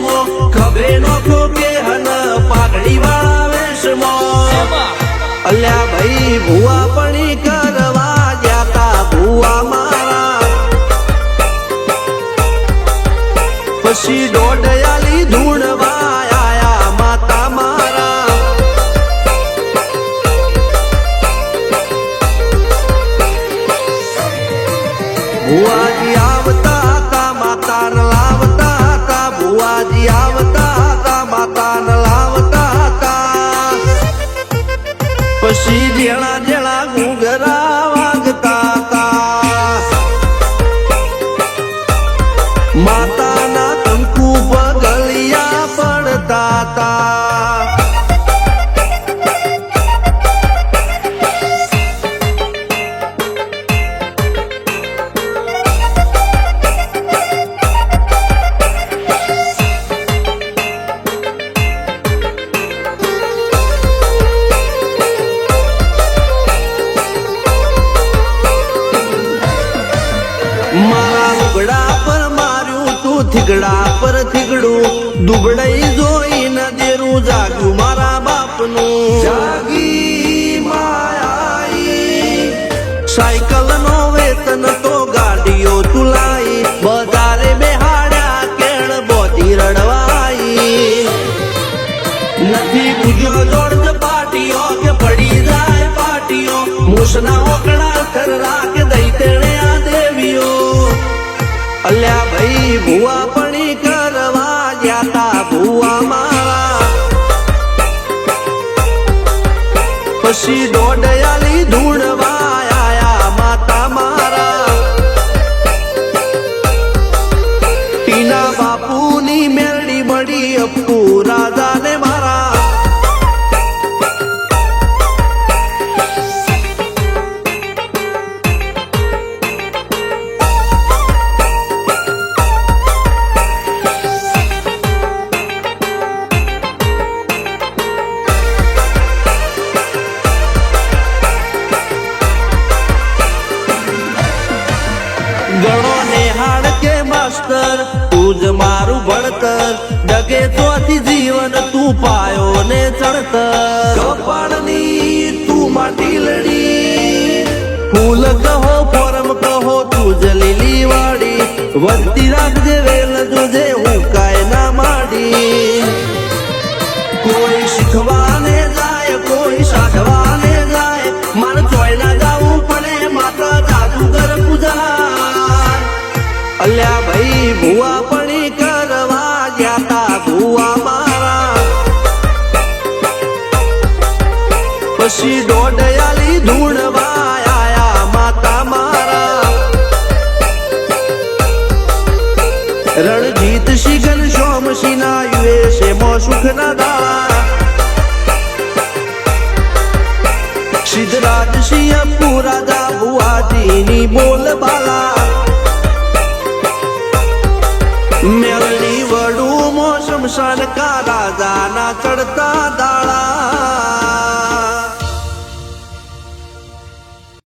દેશમાં ખભે નો ખોકે હન પાઘડી વાળા વેશમાં. અલ્યા ભાઈ ભુવા પણી કરવા જાતા ભુવા મારા. પછી દોડયાલી ધૂણવા આયા માતા મારા. ભુવાજી આવતા 十天点了 થીગડા પર થીગડું. દુબળઈ જોઈને દેરું જાગ્યું મારા બાપનું. જાગી માયાઈ. સાયકલ નો વેતન તો ગાડીઓ તુલાઈ બજારે બેહાડ્યા કેળ બોધી રડવાઈ. નથી પૂજ્યો જોડ પાટીઓ કે પડી જાય પાટીઓ. મૂસના ઓકડા થરરા કે દઈ તેણે આ દેવીઓ. અલ્યા ભાઈ ભુવા પણી કરવા જાતા ભુવા મારા. પછી દોડયાલી ધૂણવા માસ્તર તું જ મારું ભણતર. ડગે તોથી જીવન તું પાયો ને ચડતર. કપાળની તું માટીલડી ફૂલ કહો પરમ કહો તું જ લીલી વાડી. વધતી રાખજે વેલ જોજે હું કાય ના માડી. કોઈ શીખવાને અલ્યા ભાઈ, ભુવા પણી કરવા જાતા ભુવા મારા. પછી દોડયાલી ધૂણવા આયા માતા મારા. રણજીત શિગન યુએ છે મો સુખના દાળા સિદ્ધરાજ સિંહ પુરાજા ભુવાજીની બોલ બાલા શમશાન કા રાજાના ચડતા